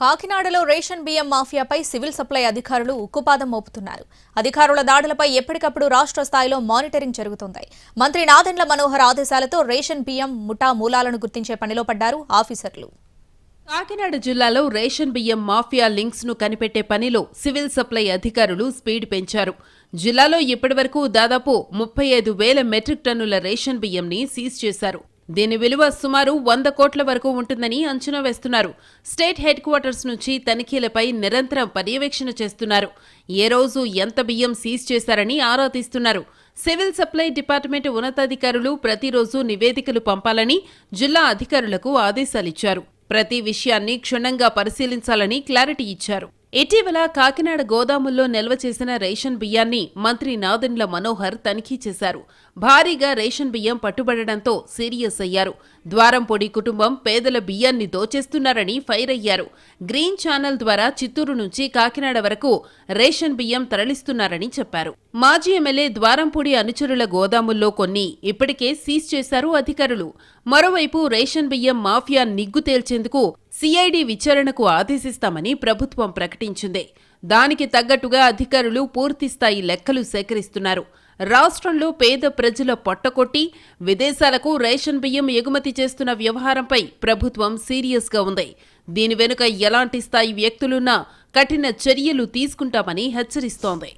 కాకినాడలో రేషన్ బియ్యం మాఫియాపై civil supply అధికారులు ఉక్కుపాదం మోపుతున్నారు. అధికారుల దాడులపై ఎప్పటికప్పుడు రాష్ట్ర స్థాయిలో మానిటరింగ్ జరుగుతోంది. మంత్రి నాదెండ్ల మనోహర్ ఆదేశాలతో రేషన్ బియ్యం ముఠా మూలాలను గుర్తించే పనిలో పడ్డారు ఆఫీసర్లు. కాకినాడ జిల్లాలో రేషన్ బియ్యం మాఫియా లింక్స్ను కనిపెట్టే పనిలో సివిల్ సప్లై అధికారులు స్పీడ్ పెంచారు. జిల్లాలో ఇప్పటివరకు దాదాపు ముప్పై ఐదు వేల మెట్రిక్ టన్నుల రేషన్ బియ్యంని సీజ్ చేశారు. దీని విలువ సుమారు వంద కోట్ల వరకు ఉంటుందని అంచనా వేస్తున్నారు. స్టేట్ హెడ్ క్వార్టర్స్ నుంచి తనిఖీలపై నిరంతరం పర్యవేక్షణ చేస్తున్నారు. ఏ రోజు ఎంత బియ్యం సీజ్ చేశారని ఆరా తీస్తున్నారు. సివిల్ సప్లై డిపార్ట్మెంట్ ఉన్నతాధికారులు ప్రతిరోజు నివేదికలు పంపాలని జిల్లా అధికారులకు ఆదేశాలిచ్చారు. ప్రతి విషయాన్ని క్షుణ్ణంగా పరిశీలించాలని క్లారిటీ ఇచ్చారు. ఇటీవల కాకినాడ గోదాముల్లో నిల్వ చేసిన రేషన్ బియ్యాన్ని మంత్రి నాదెండ్ల మనోహర్ తనిఖీ చేశారు. భారీగా రేషన్ బియ్యం పట్టుబడడంతో సీరియస్ అయ్యారు. ద్వారంపొడి కుటుంబం పేదల బియ్యాన్ని దోచేస్తున్నారని ఫైర్ అయ్యారు. గ్రీన్ ఛానల్ ద్వారా చిత్తూరు నుంచి కాకినాడ వరకు రేషన్ బియ్యం తరలిస్తున్నారని చెప్పారు. మాజీ ఎమ్మెల్యే ద్వారంపూడి అనుచరుల గోదాముల్లో కొన్ని ఇప్పటికే సీజ్ చేశారు అధికారులు. మరోవైపు రేషన్ బియ్యం మాఫియా నిగ్గు తేల్చేందుకు సిఐడి విచారణకు ఆదేశిస్తామని ప్రభుత్వం ప్రకటించింది. దానికి తగ్గట్టుగా అధికారులు పూర్తిస్థాయి లెక్కలు సేకరిస్తున్నారు. రాష్ట్రంలో పేద ప్రజల పొట్టకొట్టి విదేశాలకు రేషన్ బియ్యం ఎగుమతి చేస్తున్న వ్యవహారంపై ప్రభుత్వం సీరియస్గా ఉంది. దీని వెనుక ఎలాంటి స్థాయి వ్యక్తులున్నా కఠిన చర్యలు తీసుకుంటామని హెచ్చరిస్తోంది.